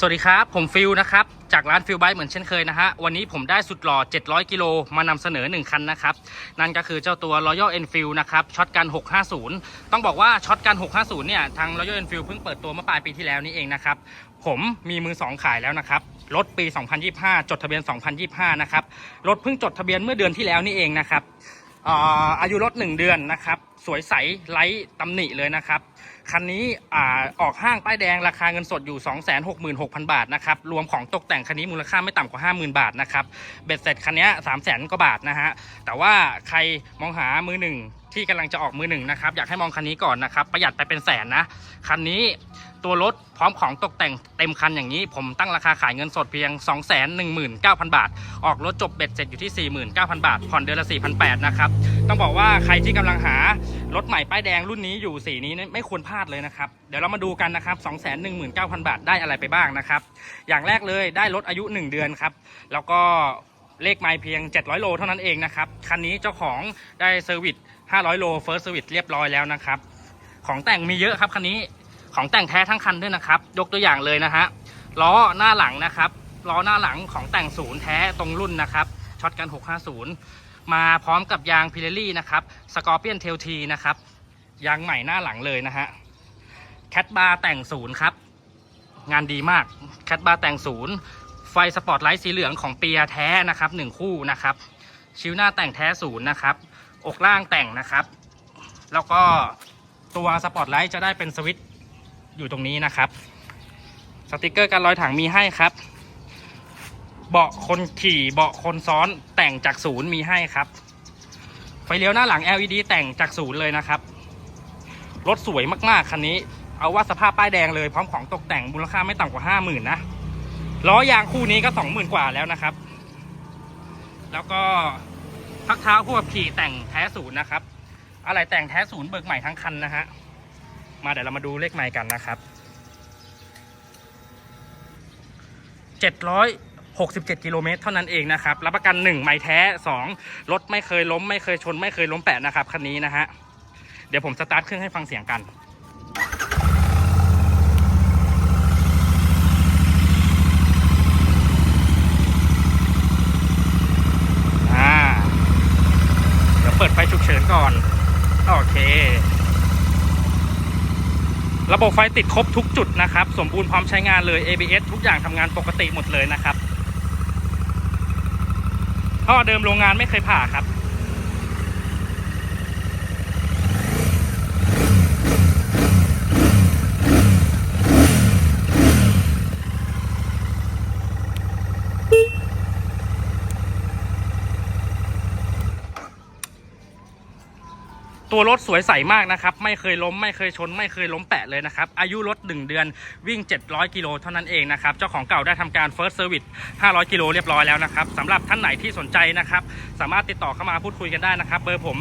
สวัสดีครับ ผมฟิลนะครับ จากร้านฟิลไบเหมือนเช่นเคยนะฮะ วันนี้ผมได้สุดหล่อ 700 กิโลมานำเสนอ 1 คันนะครับ นั่นก็คือเจ้าตัว Royal Enfield นะครับช็อตกัน 650 ต้องบอกว่าช็อตกัน 650 เนี่ย ทาง Royal Enfield เพิ่งเปิดตัวเมื่อปลายปีที่แล้วนี่เองนะครับ ผมมีมือ 2 ขายแล้วนะครับ รถปี 2025 จดทะเบียน 2025 นะครับ รถเพิ่งจดทะเบียนเมื่อเดือนที่แล้วนี่เองนะครับอาอายุรถ 1 เดือนนะครับ สวยใสไร้ตำหนิเลยนะครับคันนี้อ่าออกห้างป้ายแดงราคาเงินสดอยู่ 266,000 บาทนะครับรวมของตกแต่งคันนี้มูลค่าไม่ต่ำกว่า 50,000 บาทนะครับเบ็ดเสร็จคันนี้3 0 0 0 0 0กว่าบาทนะฮะแต่ว่าใครมองหามือหนึ่งที่กำลังจะออกมือหนึ่งนะครับอยากให้มองคันนี้ก่อนนะครับประหยัดไปเป็นแสนนะคันนี้ตัวรถพร้อมของตกแต่งเต็มคันอย่างนี้ ผมตั้งราคาขายเงินสดเพียง 219,000 บาท ออกรถจบเบ็ดเสร็จอยู่ที่ 49,000 บาทผ่อนเดือนละ4,800นะครับต้องบอกว่าใครที่กำลังหารถใหม่ป้ายแดงรุ่นนี้อยู่สีนี้ไม่ควรพลาดเลยนะครับ เดี๋ยวเรามาดูกันนะครับ 219,000 บาทได้อะไรไปบ้างนะครับ อย่างแรกเลยได้รถอายุ 1 เดือนครับ แล้วก็เลขไมล์เพียง 700 โลเท่านั้นเองนะครับ คันนี้เจ้าของได้เซอร์วิส 500 โลเฟิร์สเซอร์วิสเรียบร้อยแล้วนะครับ ของแต่งมีเยอะครับคันนี้ ของแต่งแท้ทั้งคันด้วยนะครับ ยกตัวอย่างเลยนะฮะ ล้อหน้าหลังนะครับ ล้อหน้าหลังของแต่งศูนย์แท้ตรงรุ่นนะครับ ช็อตกัน 650 มาพร้อมกับยางพิเรลี่นะครับสกอร์เปียนเทลทีนะครับยางใหม่หน้าหลังเลยนะฮะแคทบาร์แต่งศูนย์ครับ งานดีมากแคทบาร์แต่งศูนย์ไฟสปอตไลท์สีเหลืองของเปียแท้นะครับหนึ่งคู่นะครับชิวหน้าแต่งแท้ศูนย์นะครับอกล่างแต่งนะครับ แล้วก็ตัวสปอตไลท์จะได้เป็นสวิตช์อยู่ตรงนี้นะครับ สติกเกอร์การลอยถังมีให้ครับ เบาะคนขี่เบาะคนซ้อนแต่งจากศูนย์มีให้ครับ ไฟเลี้ยวหน้าหลัง LED แต่งจากศูนย์เลยนะครับ รถสวยมากๆคันนี้ เอาว่าสภาพป้ายแดงเลยพร้อมของตกแต่งมูลค่าไม่ต่ำกว่าห้าหมื่นนะล้อยางคู่นี้ก็สองหมื่นกว่าแล้วนะครับ แล้วก็พักเท้าผู้ขับขี่แต่งแท้ศูนย์นะครับ อะไรแต่งแท้ศูนย์เบิกใหม่ทั้งคันนะฮะมาเดี๋ยวเรามาดูเลขใหม่กันนะครับเจ็ดร้อย หกสิบเจ็ดกิโลเมตรเท่านั้นเองนะครับ รับประกันหนึ่งไม้แท้สองรถไม่เคยล้ม ไม่เคยชน ไม่เคยล้มแปะนะครับ คันนี้นะฮะ เดี๋ยวผมสตาร์ทเครื่องให้ฟังเสียงกันอาเดี๋ยวเปิดไฟฉุกเฉินก่อน โอเค ระบบไฟติดครบทุกจุดนะครับ สมบูรณ์พร้อมใช้งานเลย ABS ทุกอย่างทำงานปกติหมดเลยนะครับ ท่อเดิมโรงงานไม่เคยผ่าครับ ตัวรถสวยใสมากนะครับ ไม่เคยล้มไม่เคยชน ไม่เคยล้มแปะเลยนะครับ อายุรถ 1 เดือนวิ่ง 700 กิโลเท่านั้นเองนะครับ เจ้าของเก่าได้ทำการ first service 500 กิโลเรียบร้อยแล้วนะครับสำหรับท่านไหนที่สนใจนะครับ สามารถติดต่อเข้ามาพูดคุยกันได้นะครับ เบอร์ผม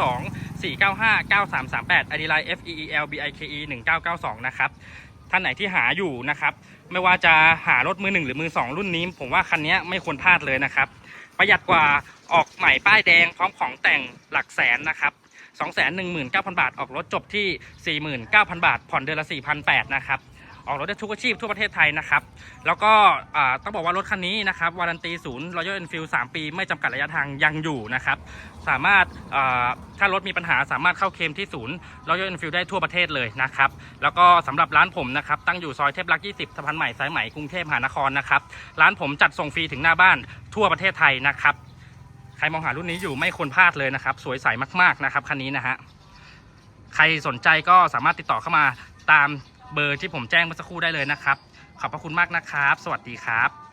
092 495 9338 ID line F E E L B I K E 1992 นะครับท่านไหนที่หาอยู่นะครับ ไม่ว่าจะหารถมือหนึ่งหรือมือสองรุ่นนี้ ผมว่าคันนี้ไม่ควรพลาดเลยนะครับ ประหยัดกว่าออกใหม่ป้ายแดงพร้อมของแต่งหลักแสนนะครับ 219,000 บาท ออกรถจบที่ 49,000 บาท ผ่อนเดือนละ 4,800 นะครับ ออกรถได้ทุกอาชีพทั่วประเทศไทยนะครับ แล้วก็ต้องบอกว่ารถคันนี้นะครับวารันตีศูนย์ Royal Enfield 3ปี ไม่จำกัดระยะทางยังอยู่นะครับ สามารถถ้ารถมีปัญหาสามารถเข้าเคมที่ศูนย์ Royal Enfield ได้ทั่วประเทศเลยนะครับ แล้วก็สำหรับร้านผมนะครับตั้งอยู่ซอยเทพรัก20สะพานใหม่สายไหม่กรุงเทพมหานครนะครับ ร้านผมจัดส่งฟรีถึงหน้าบ้านทั่วประเทศไทยนะครับ ใครมองหารุ่นนี้อยู่ไม่ควรพลาดเลยนะครับ สวยใสมากๆนะครับคันนี้นะฮะใครสนใจก็สามารถติดต่อเข้ามาตามเบอร์ที่ผมแจ้งเมื่อสักครู่ได้เลยนะครับ ขอบพระคุณมากนะครับ สวัสดีครับ